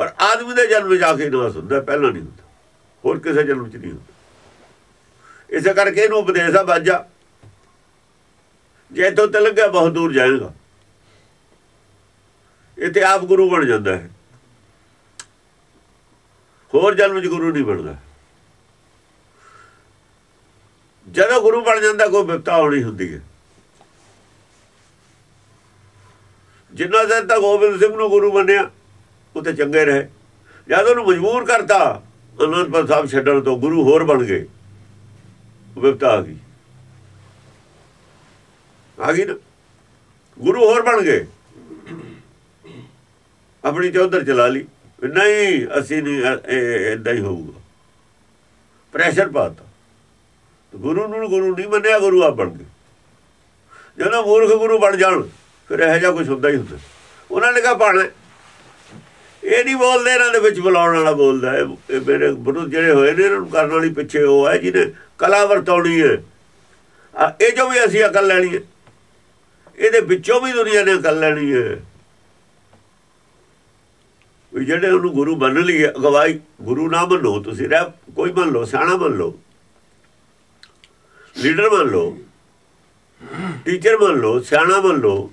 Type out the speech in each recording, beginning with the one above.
ਪਰ ਆਦਮੀ ਦੇ ਜਨਮ ਜਾ ਕੇ ਨਾਸ ਹੁੰਦਾ, ਪਹਿਲਾਂ ਨਹੀਂ ਹੁੰਦਾ। ਹੋਰ ਕਿਸੇ ਜਨਮ ਚ ਨਹੀਂ ਹੁੰਦਾ। ਇਸੇ ਕਰਕੇ ਇਹਨੂੰ ਉਪਦੇਸ਼ ਆ, ਬਾਜਾ। ਜੇ ਤੋਂ ਤੇ ਲੱਗਿਆ ਬਹੁਤ ਦੂਰ ਜਾਏਗਾ। ਇਹ ਤੇ ਆਪ ਗੁਰੂ ਬਣ ਜਾਂਦਾ ਹੈ। ਹੋਰ ਜਨਮ ਚ ਗੁਰੂ ਨਹੀਂ ਬਣਦਾ। ਜਦੋਂ ਗੁਰੂ ਬਣ ਜਾਂਦਾ, ਕੋਈ ਵਿਪਤਾ ਹੋਣੀ ਹੁੰਦੀ ਹੈ। ਜਿੰਨਾ ਦਿਨ ਤੱਕ ਗੋਬਿੰਦ ਸਿੰਘ ਨੂੰ ਗੁਰੂ ਮੰਨਿਆ ਉਹ ਤੇ ਚੰਗੇ ਰਹੇ। ਜਦ ਉਹਨੂੰ ਮਜਬੂਰ ਕਰਤਾ ਅਨੰਦਪੁਰ ਸਾਹਿਬ ਛੱਡਣ ਤੋਂ ਗੁਰੂ ਹੋਰ ਬਣ ਗਏ। ਵਿਪਤਾ ਆ ਗਈ। ਆ ਗਈ ਨਾ। ਗੁਰੂ ਹੋਰ ਬਣ ਗਏ। ਆਪਣੀ ਚੌਧਰ ਚਲਾ ਲਈ। ਨਹੀਂ, ਅਸੀਂ ਨਹੀਂ ਇਦਾਂ ਹੀ ਹੋਊਗਾ। ਪ੍ਰੈਸ਼ਰ ਪਾਤਾ। ਗੁਰੂ ਨੂੰ, ਗੁਰੂ ਨਹੀਂ ਮੰਨਿਆ, ਗੁਰੂ ਆਪ ਬਣ ਗਏ। ਜਦੋਂ ਮੂਰਖ ਗੁਰੂ ਬਣ ਜਾਣ, ਫਿਰ ਇਹੋ ਜਿਹਾ ਕੁਝ ਹੁੰਦਾ ਹੀ ਹੁੰਦਾ। ਉਹਨਾਂ ਨੇ ਕਹਾ ਪਾਣਾ ਇਹ ਨਹੀਂ ਬੋਲਦੇ, ਇਹਨਾਂ ਦੇ ਵਿੱਚ ਬੁਲਾਉਣ ਵਾਲਾ ਬੋਲਦਾ ਇਹ ਮੇਰੇ ਬੁੱਢੂ ਜਿਹੜੇ ਹੋਏ ਨੇ, ਇਹਨਾਂ ਨੂੰ ਕਰਨ ਵਾਲੀ ਪਿੱਛੇ ਉਹ ਹੈ, ਜਿਹਨੇ ਕਲਾ ਵਰਤਾਉਣੀ ਹੈ। ਇਹ ਜੋ ਵੀ ਅਸੀਂ ਅਕਲ ਲੈਣੀ ਹੈ, ਇਹਦੇ ਵਿੱਚੋਂ ਵੀ ਦੁਨੀਆ ਨੇ ਅਕਲ ਲੈਣੀ ਹੈ। ਵੀ ਜਿਹੜੇ ਉਹਨੂੰ ਗੁਰੂ ਮੰਨ ਲਈਏ, ਅਗਵਾਈ, ਗੁਰੂ ਨਾ ਮੰਨੋ, ਤੁਸੀਂ ਰਹਿ, ਕੋਈ ਮੰਨ ਲਓ, ਸਿਆਣਾ ਮੰਨ ਲਓ। ਲੀਡਰ ਮੰਨ ਲਓ, ਟੀਚਰ ਮੰਨ ਲਓ, ਸਿਆਣਾ ਮੰਨ ਲਓ।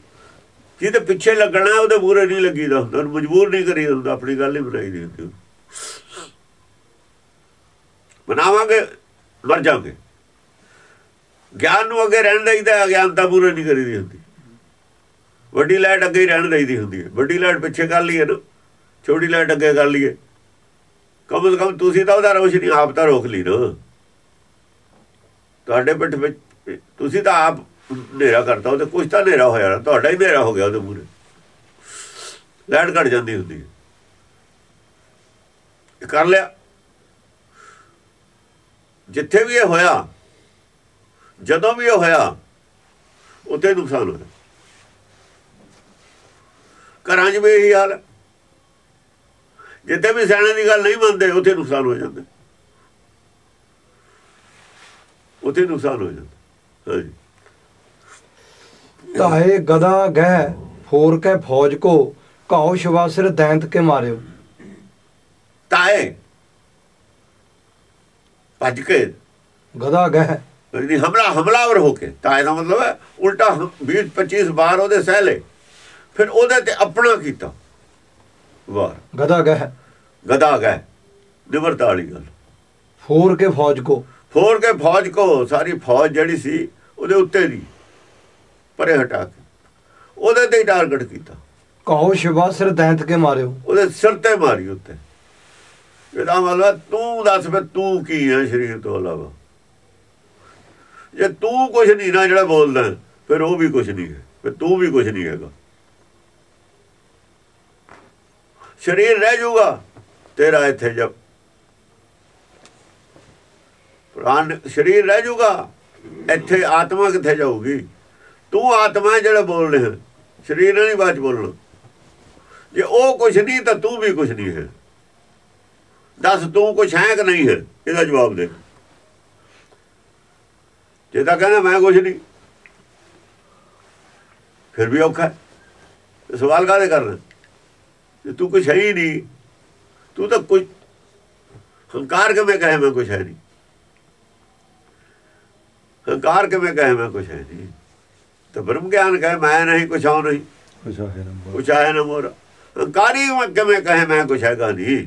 ਜਿਹਦੇ ਪਿੱਛੇ ਲੱਗਣਾ, ਉਹਦੇ ਮੂਰੇ ਨਹੀਂ ਲੱਗੀਦਾ ਹੁੰਦਾ। ਮਜਬੂਰ ਨਹੀਂ ਕਰੀ ਹੁੰਦਾ। ਆਪਣੀ ਗੱਲ ਹੀ ਬਣਾਈ ਦੀ ਹੁੰਦੀ ਬਣਾਵਾਂਗੇ, ਮਰ ਜਾਵਾਂਗੇ। ਗਿਆਨ ਨੂੰ ਅੱਗੇ ਰਹਿਣ ਦੇਈਦਾ ਅਗਿਆਨਤਾ ਪੂਰਾ ਨਹੀਂ ਕਰੀਦੀ ਹੁੰਦੀ। ਵੱਡੀ ਲਾਈਟ ਅੱਗੇ ਹੀ ਰਹਿਣ ਦੇਈਦੀ ਹੁੰਦੀ ਹੈ। ਵੱਡੀ ਲਾਈਟ ਪਿੱਛੇ ਕਰ ਲਈਏ ਨਾ। ਛੋਟੀ ਲਾਈਟ ਅੱਗੇ ਕਰ ਲਈਏ। ਕਮ ਸੇ ਕਮ ਤੁਸੀਂ ਤਾਂ ਉਹਦਾ ਰੋਸ਼ਨੀ ਆਪ ਤਾਂ ਰੋਕ ਲਈ ਨਾ। ਤੁਹਾਡੇ ਪਿੱਠ ਵਿੱਚ, ਤੁਸੀਂ ਤਾਂ ਆਪ ਹਨੇਰਾ ਕਰਤਾ ਉਹਦੇ ਤੇ ਕੁਝ ਤਾਂ ਹਨੇਰਾ ਹੋਇਆ ਨਾ ਤੁਹਾਡਾ ਹੀ ਹਨੇਰਾ ਹੋ ਗਿਆ ਉਹਦੇ ਮੂਰੇ ਲਾਈਟ ਘਟ ਜਾਂਦੀ ਹੁੰਦੀ ਹੈ। ਕਰ ਲਿਆ। ਜਿੱਥੇ ਵੀ ਇਹ ਹੋਇਆ, ਜਦੋਂ ਵੀ ਇਹ ਹੋਇਆ, ਉੱਥੇ ਨੁਕਸਾਨ ਹੋਇਆ। ਘਰਾਂ 'ਚ ਵੀ ਇਹੀ ਹਾਲ ਹੈ। ਜਿੱਥੇ ਵੀ ਸਿਆਣੇ ਦੀ ਗੱਲ ਨਹੀਂ ਮੰਨਦੇ, ਉੱਥੇ ਨੁਕਸਾਨ ਹੋ ਜਾਂਦਾ। ਉੱਥੇ ਨੁਕਸਾਨ ਹੋ ਜਾਂਦਾ। ਹਾਂਜੀ। ਤਾਏ ਗਦਾ ਗਹਿ ਫੋਰ ਕੇ ਫੌਜ ਕੋ ਕਾਉ ਸ਼ਵਾਸਰ ਦੈਂਤ ਕੇ ਮਾਰਿਓ। ਤਾਏ ਭੱਜ ਕੇ। ਗਦਾ ਗਹਿ। ਨਹੀਂ ਹਮਲਾ ਹਮਲਾਵਰ ਹੋ ਕੇ। ਤਾਏ ਦਾ ਮਤਲਬ ਹੈ ਉਲਟਾ 20 25 ਵਾਰ ਉਹਦੇ ਸਹਿ ਲਏ। ਫਿਰ ਉਹਦੇ ਤੇ ਆਪਣਾ ਕੀਤਾ। ਵਾਰ ਗਦਾ ਗਹਿ। ਗਦਾ ਗਏ ਨਿਵਰਤਾ ਵਾਲੀ ਗੱਲ। ਫੋਰ ਕੇ ਫੌਜ ਕੋ। ਫੋਰ ਕੇ ਫੌਜ ਕੋ ਸਾਰੀ ਫੌਜ ਜਿਹੜੀ ਸੀ ਉਹਦੇ ਉੱਤੇ ਦੀ। ਪਰੇ ਹਟਾ ਕੇ। ਉਹਦੇ ਤੇ ਟਾਰਗੇਟ ਕੀਤਾ। ਕਾਉ ਸ਼ਵਾਸਰ ਦੈਂਤ ਕੇ ਮਾਰਿਓ। ਉਹਦੇ ਸਿਰ ਤੇ ਮਾਰੀ ਉੱਤੇ। ਇਹਦਾ ਮਤਲਬ ਤੂੰ ਦੱਸ ਫਿਰ ਤੂੰ ਕੀ ਹੈ ਸਰੀਰ ਤੋਂ ਇਲਾਵਾ? ਜੇ ਤੂੰ ਕੁਝ ਨਹੀਂ ਨਾ ਜਿਹੜਾ ਬੋਲਦਾ ਫਿਰ ਉਹ ਵੀ ਕੁਝ ਨਹੀਂ ਹੈ। ਫਿਰ ਤੂੰ ਵੀ ਕੁਝ ਨਹੀਂ ਹੈਗਾ। ਸਰੀਰ ਰਹਿ ਜਾਊਗਾ ਤੇਰਾ ਇੱਥੇ ਜਬ। ਪ੍ਰਾਨ ਸਰੀਰ ਰਹਿ ਜਾਊਗਾ ਇੱਥੇ ਆਤਮਾ ਕਿੱਥੇ ਜਾਊਗੀ? ਤੂੰ ਆਤਮਾ ਜਿਹੜਾ ਬੋਲ ਰਿਹਾ ਸਰੀਰ ਨਹੀਂ ਬਾਅਦ ਬੋਲਣਾ। ਜੇ ਉਹ ਕੁਝ ਨਹੀਂ ਤਾਂ ਤੂੰ ਵੀ ਕੁਝ ਨਹੀਂ ਹੈ। ਦੱਸ ਤੂੰ ਕੁਝ ਹੈ ਕਿ ਨਹੀਂ ਹੈ? ਇਹਦਾ ਜਵਾਬ ਦੇ। ਜੇ ਤਾਂ ਕਹਿੰਦਾ ਮੈਂ ਕੁਝ ਨਹੀਂ, ਫਿਰ ਵੀ ਔਖਾ ਸਵਾਲ ਕਾਹਦੇ ਕਰਨਾ? ਜੇ ਤੂੰ ਕੁਝ ਹੈ ਹੀ ਨਹੀਂ, ਤੂੰ ਤਾਂ ਕੋਈ ਹੰਕਾਰ ਕਿਵੇਂ ਕਹੇ ਮੈਂ ਕੁਝ ਹੈ ਨਹੀਂ? ਹੰਕਾਰ ਕਿਵੇਂ ਕਹੇ ਮੈਂ ਕੁਝ ਹੈ ਨਹੀਂ? ਤਾਂ ਬ੍ਰਹਮ ਗਿਆਨ ਕਹੇ ਮੈਂ ਨਹੀਂ ਕੁਝ ਹਾਂ ਨਹੀਂ। ਕੁਝ ਹੈ ਨਾ ਮੋਰ ਹੰਕਾਰੀ ਕਿਵੇਂ ਕਹੇ ਮੈਂ ਕੁਝ ਹੈਗਾ ਨਹੀਂ।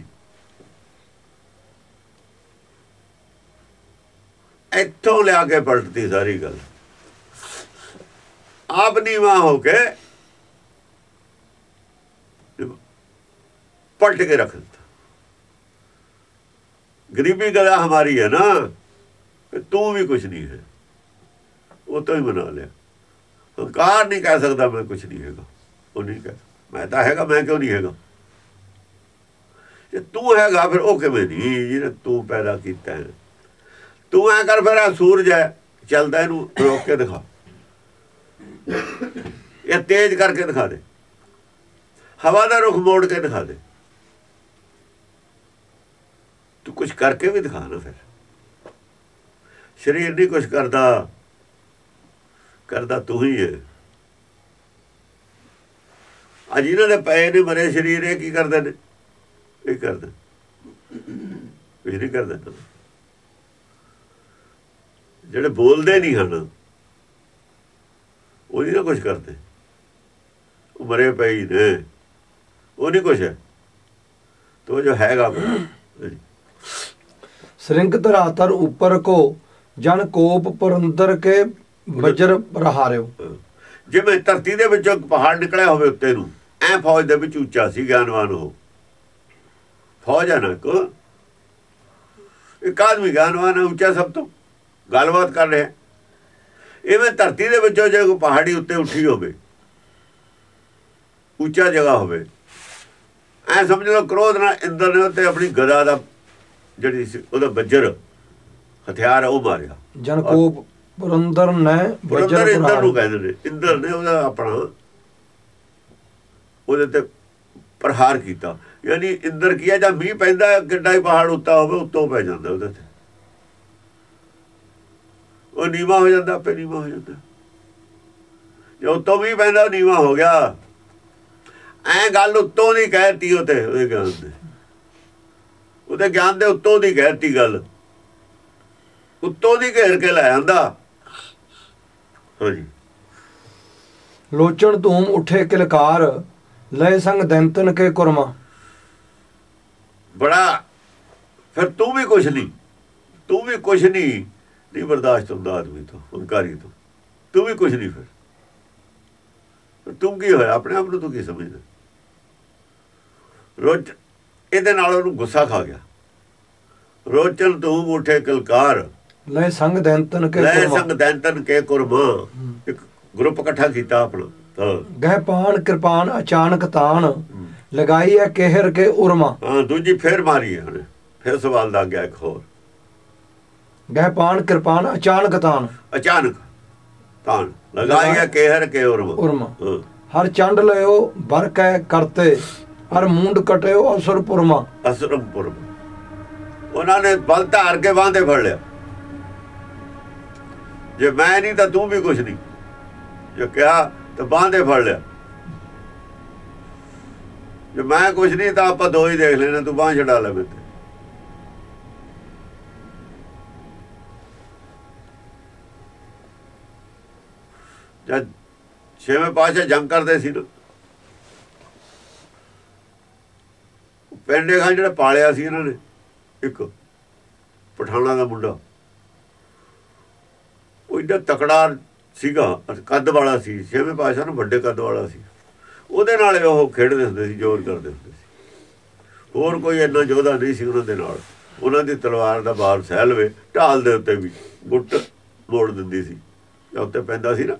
ਇੱਥੋਂ ਲਿਆ ਕੇ ਪਲਟਦੀ ਸਾਰੀ ਗੱਲ। ਆਪ ਨੀਵਾ ਹੋ ਕੇ ਪਲਟ ਕੇ ਰੱਖ ਦਿੱਤਾ। ਗਰੀਬੀ ਗਲਾ ਹਮਾਰੀ ਹੈ ਨਾ ਤੂੰ ਵੀ ਕੁਝ ਨਹੀਂ ਹੈ। ਉਹ ਤੋਂ ਹੀ ਬਣਾ ਲਿਆ। ਹੰਕਾਰ ਨਹੀਂ ਕਹਿ ਸਕਦਾ, ਮੈਂ ਕੁਝ ਨਹੀਂ ਹੈਗਾ। ਉਹ ਨਹੀਂ ਕਹਿ ਮੈਂ ਤਾਂ ਹੈਗਾ, ਮੈਂ ਕਿਉਂ ਨਹੀਂ ਹੈਗਾ? ਜੇ ਤੂੰ ਹੈਗਾ, ਫਿਰ ਉਹ ਕਿਵੇਂ ਨਹੀਂ? ਜਿਹਨੇ ਤੂੰ ਪੈਦਾ ਕੀਤਾ ਹੈ। ਤੂੰ ਐ ਕਰ, ਫਿਰ ਆ ਸੂਰਜ ਹੈ। ਚੱਲਦਾ ਇਹਨੂੰ, ਰੋਕ ਕੇ ਦਿਖਾ। ਇਹ ਤੇਜ਼ ਕਰਕੇ ਦਿਖਾ ਦੇ। ਹਵਾ ਦਾ ਰੁਖ ਮੋੜ ਕੇ ਦਿਖਾ ਦੇ। ਤੂੰ ਕੁਝ ਕਰਕੇ ਵੀ ਦਿਖਾ ਨਾ ਫਿਰ। ਸਰੀਰ ਨਹੀਂ ਕੁਝ ਕਰਦਾ। ਕਰਦਾ ਤੂੰ ਹੀ ਹੈ ਅੱਜ ਇਹਨਾਂ ਦੇ ਪਏ ਨੇ ਮਰੇ ਸਰੀਰ ਇਹ ਕੀ ਕਰਦੇ ਨੇ? ਇਹ ਕਰਦੇ। ਕੁਝ ਨਹੀਂ ਕਰਦੇ ਜਿਹੜੇ ਬੋਲਦੇ ਨਹੀਂ ਹਨ, ਉਹ ਨਹੀਂ ਕੁਝ ਕਰਦੇ। ਉਹ ਮਰੇ ਪਏ ਨੇ। ਉਹ ਨਹੀਂ ਕੁਝ ਹੈ। ਤੋ ਜੋ ਹੈਗਾ ਸ੍ਰਿੰਗ ਧਰਾਤਰ ਉੱਪਰ ਕੋ, ਜਨ ਕੋਪ ਪਰੰਦਰ ਕੇ ਬੱਜਰ ਪ੍ਰਹਾਰਿਓ ਜਿਵੇਂ ਧਰਤੀ ਦੇ ਵਿੱਚੋਂ ਪਹਾੜ ਨਿਕਲਿਆ ਹੋਵੇ ਉੱਤੇ ਨੂੰ ਐ ਫੌਜ ਦੇ ਵਿੱਚ ਉੱਚਾ ਸੀ ਗਿਆਨਵਾਨ ਉਹ। ਫੌਜ ਅਨਕ ਇੱਕ। ਆਦਮੀ ਗਿਆਨਵਾਨ ਉੱਚਾ ਸਭ ਤੋਂ। ਗੱਲਬਾਤ ਕਰ ਰਿਹਾ। ਇਵੇਂ ਧਰਤੀ ਦੇ ਵਿੱਚੋਂ ਜੇ ਕੋਈ ਪਹਾੜੀ ਉੱਤੇ ਉੱਠੀ ਹੋਵੇ ਉੱਚਾ ਜਗ੍ਹਾ ਹੋਵੇ ਐ ਸਮਝ ਲਓ ਕ੍ਰੋਧ ਨਾਲ ਇੰਦਰ ਨੇ ਉੱਤੇ ਆਪਣੀ ਗਦਾ ਦਾ ਜਿਹੜੀ ਸੀ ਉਹਦਾ ਬੱਜਰ ਹਥਿਆਰ ਉਹ ਮਾਰਿਆ। ਜਨਕੋਬ ਬਰੰਦਰ ਨੇ ਬਰੰਦਰ ਇੰਦਰ ਨੂੰ ਕਹਿੰਦੇ ਨੇ ਇੰਦਰ ਨੇ ਉਹਦਾ ਆਪਣਾ ਉਹਦੇ ਤੇ ਪ੍ਰਹਾਰ ਕੀਤਾ। ਯਾਨੀ ਇੰਦਰ ਕੀਆ ਜਾਂ ਮੀਂਹ ਪੈਂਦਾ ਕਿੱਡਾ ਹੀ ਪਹਾੜ ਉੱਤਾ ਹੋਵੇ ਉੱਤੋਂ ਪੈ ਜਾਂਦਾ ਉਹਦੇ ਤੇ। ਉਹ ਨੀਵਾ ਹੋ ਜਾਂਦਾ ਆਪੇ ਨੀਵਾ ਹੋ ਜਾਂਦਾ। ਜੇ ਉੱਤੋਂ ਵੀ ਪੈਂਦਾ ਨੀਵਾ ਹੋ ਗਿਆ। ਐ ਗੱਲ ਉੱਤੋਂ ਨਹੀਂ ਕਹਿਤੀ ਉਹਤੇ ਉਹਦੇ ਗਿਆਨ ਦੇ ਉਹਦੇ ਗਿਆਨ ਦੇ ਉੱਤੋਂ ਦੀ ਕਹਿਤੀ ਗੱਲ। ਉੱਤੋਂ ਦੀ ਘੇਰ ਕੇ ਲੈ ਆਂਦਾ। ਹਾਂਜੀ। ਲੋਚਣ ਧੂਮ ਉਠੇ ਕਿਲਕਾਰ ਲੈ ਸੰਗ ਦੰਤਨ ਕੇ ਕੁਰਮਾ। ਬੜਾ ਫਿਰ ਤੂੰ ਵੀ ਕੁਛ ਨਹੀਂ ਤੂੰ ਵੀ ਕੁਛ ਨਹੀਂ ਨਹੀਂ ਬਰਦਾਸ਼ਤ ਹੁੰਦਾ ਆਦਮੀ ਤੋਂ ਹੰਕਾਰੀ ਤੋਂ। ਤੂੰ ਵੀ ਕੁਛ ਨਹੀਂ ਫਿਰ। ਤੂੰ ਕੀ ਹੋਇਆ ਆਪਣੇ ਆਪ ਨੂੰ ਤੂੰ ਕੀ ਸਮਝਦਾ? ਰੋਚ ਇਹਦੇ ਨਾਲ ਉਹਨੂੰ ਗੁੱਸਾ ਖਾ ਗਿਆ। ਰੋਚਨ ਤੂੰ ਉੱਠੇ ਕਲਕਾਰ ਲੈ ਸੰਗ ਦੈਂਤਨ ਕੇ ਲੈ ਸੰਗ ਦੈਂਤਨ ਕੇ ਕੁਰਬ। ਇੱਕ ਗਰੁੱਪ ਇਕੱਠਾ ਕੀਤਾ ਆਪਣਾ। ਤਾਂ ਗਹਿ ਪਾਣ ਕਿਰਪਾਨ ਅਚਾਨਕ ਤਾਣ ਲਗਾਈ ਹੈ ਕਹਿਰ ਕੇ ਉਰਮਾ। ਹਾਂ ਦੂਜੀ ਫੇਰ ਮਾਰੀ ਹੈ ਫੇਰ ਸਵਾਲ ਲੱਗ ਗਿਆ ਇੱਕ ਹੋਰ। ਗਹਿ ਪਾਣ ਕਿਰਪਾਨ ਅਚਾਨਕ ਤਾਣ। ਅਚਾਨਕ ਤਾਣ। ਲਗਾਈ ਹੈ ਕਹਿਰ ਕੇ ਉਰਮਾ। ਉਰਮਾ। ਹਰ ਚੰਡ ਲਿਓ ਬਰਕੈ ਕਰਤੇ। ਹਰ ਮੂੰਡ ਕਟਿਓ ਅਸਰਪੁਰਮਾ ਅਸਰਪੁਰਮਾ ਉਹਨਾਂ ਨੇ ਬਲ ਧਾਰ ਕੇ ਬਾਂਦੇ ਫੜ ਲਿਆ। ਜੇ ਮੈਂ ਨਹੀਂ ਤਾਂ ਤੂੰ ਵੀ ਕੁਛ ਨਹੀਂ। ਜੇ ਕਿਹਾ ਤਾਂ ਬਾਂਦੇ ਫੜ ਲਿਆ। ਜੇ ਮੈਂ ਕੁਛ ਨਹੀਂ ਤਾਂ ਆਪਾਂ ਦੋ ਹੀ ਦੇਖ ਲੈਣਾ, ਤੂੰ ਬਾਹ ਛਡਾ ਲੈ ਮੇਰੇ ਤੇ। ਜਦ ਛੇਵੇਂ ਪਾਸ਼ਾ ਜੰਗ ਕਰਦੇ ਸੀ ਨਾ। ਪਿੰਡੇ ਖਾਂ ਜਿਹੜਾ ਪਾਲਿਆ ਸੀ ਇਹਨਾਂ ਨੇ, ਇੱਕ ਪਠਾਣਾ ਦਾ ਮੁੰਡਾ। ਉਹ ਤਕੜਾ ਸੀਗਾ, ਕੱਦ ਵਾਲਾ ਸੀ, ਛੇਵੇਂ ਪਾਸ਼ਾ ਨੂੰ ਵੱਡੇ ਕੱਦ ਵਾਲਾ ਸੀ। ਉਹਦੇ ਨਾਲ ਉਹ ਖੇਡਦੇ ਹੁੰਦੇ ਸੀ, ਜ਼ੋਰ ਕਰਦੇ ਹੁੰਦੇ ਸੀ। ਹੋਰ ਕੋਈ ਇੰਨਾ ਯੋਧਾ ਨਹੀਂ ਸੀ ਉਹਨਾਂ ਦੇ ਨਾਲ। ਉਹਨਾਂ ਦੀ ਤਲਵਾਰ ਦਾ ਬਾਰ ਸਹਿਲਵੇ ਢਾਲ ਦੇ ਉੱਤੇ ਵੀ ਗੁੱਟ ਮੋੜ ਦਿੰਦੀ ਸੀ। ਜਾਂ ਉੱਤੇ ਪੈਂਦਾ ਸੀ ਨਾ,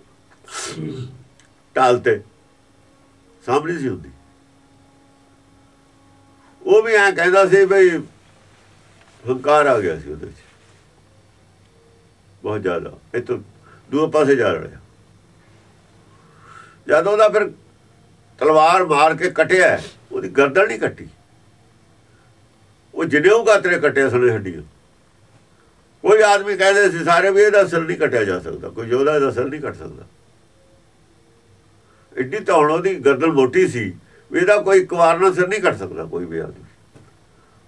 ਢਾਲ ਤੇ, ਸਾਹਮਣੇ ਸੀ ਹੁੰਦੀ। ਉਹ ਵੀ ਐਂ ਕਹਿੰਦਾ ਸੀ ਬਈ, ਹੰਕਾਰ ਆ ਗਿਆ ਸੀ ਉਹਦੇ ਵਿੱਚ। ਬਹੁਤ ਜ਼ਿਆਦਾ। ਇਹ ਤੋਂ ਦੂਏ ਪਾਸੇ ਜਾ ਰਿਹਾ ਜਦ ਉਹਦਾ ਫਿਰ ਤਲਵਾਰ ਮਾਰ ਕੇ ਕਟਿਆ, ਉਹਦੀ ਗਰਦਨ ਨਹੀਂ ਕੱਟੀ। ਉਹ ਜਨੇਊ ਗਾਤਰੇ ਕੱਟਿਆ ਸਣੇ ਹੱਡੀਆਂ। ਕੋਈ ਆਦਮੀ ਕਹਿੰਦੇ ਸੀ ਸਾਰੇ ਵੀ ਇਹਦਾ ਸਿਰ ਨਹੀਂ ਕੱਟਿਆ ਜਾ ਸਕਦਾ, ਕੋਈ ਯੋਧਾ ਇਹਦਾ ਸਿਰ ਨਹੀਂ ਕੱਟ ਸਕਦਾ। ਇੱਡੀ ਤਾਂ ਉਹਦੀ ਗਰਦਨ ਮੋਟੀ ਸੀ ਵੀ ਇਹਦਾ ਕੋਈ ਕੁਵਾਰ ਨਾਲ ਸਿਰ ਨਹੀਂ ਕੱਟ ਸਕਦਾ, ਕੋਈ ਵੀ ਆਦਮੀ।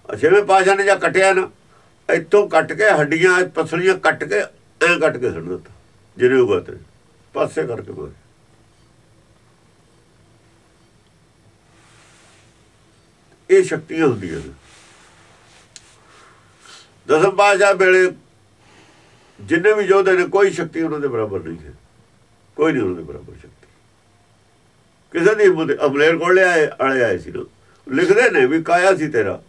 ਅਛੇਵੇਂ ਪਾਸ਼ਾ ਨੇ ਜਾਂ ਕੱਟਿਆ ਨਾ, ਇੱਥੋਂ ਕੱਟ ਕੇ ਹੱਡੀਆਂ ਪਸਲੀਆਂ ਕੱਟ ਕੇ ਐਂ ਕੱਟ ਕੇ ਛੱਡ ਦਿੱਤਾ ਜਿਹੜੇ ਉਹ ਗਾਤਰੇ ਪਾਸੇ ਕਰਕੇ ਮਾਰੇ ਇਹ ਸ਼ਕਤੀਆਂ ਹੁੰਦੀਆਂ ਨੇ ਦਸਮ ਪਾਸ਼ਾ ਵੇਲੇ ਜਿੰਨੇ ਵੀ ਯੋਧੇ ਨੇ, ਕੋਈ ਸ਼ਕਤੀ ਉਹਨਾਂ ਦੇ ਬਰਾਬਰ ਨਹੀਂ ਹੈ ਕੋਈ ਨਹੀਂ ਉਹਨਾਂ ਦੇ ਬਰਾਬਰ ਸ਼ਕਤੀ। ਕਿਸੇ ਦੀ ਅਮਲੇਰ ਕੋਲ ਲਿਆਏ, ਆਲੇ ਆਏ ਸੀ। ਨਾ ਲਿਖਦੇ ਨੇ ਵੀ ਕਾਇਆ ਸੀ ਤੇਰਾ।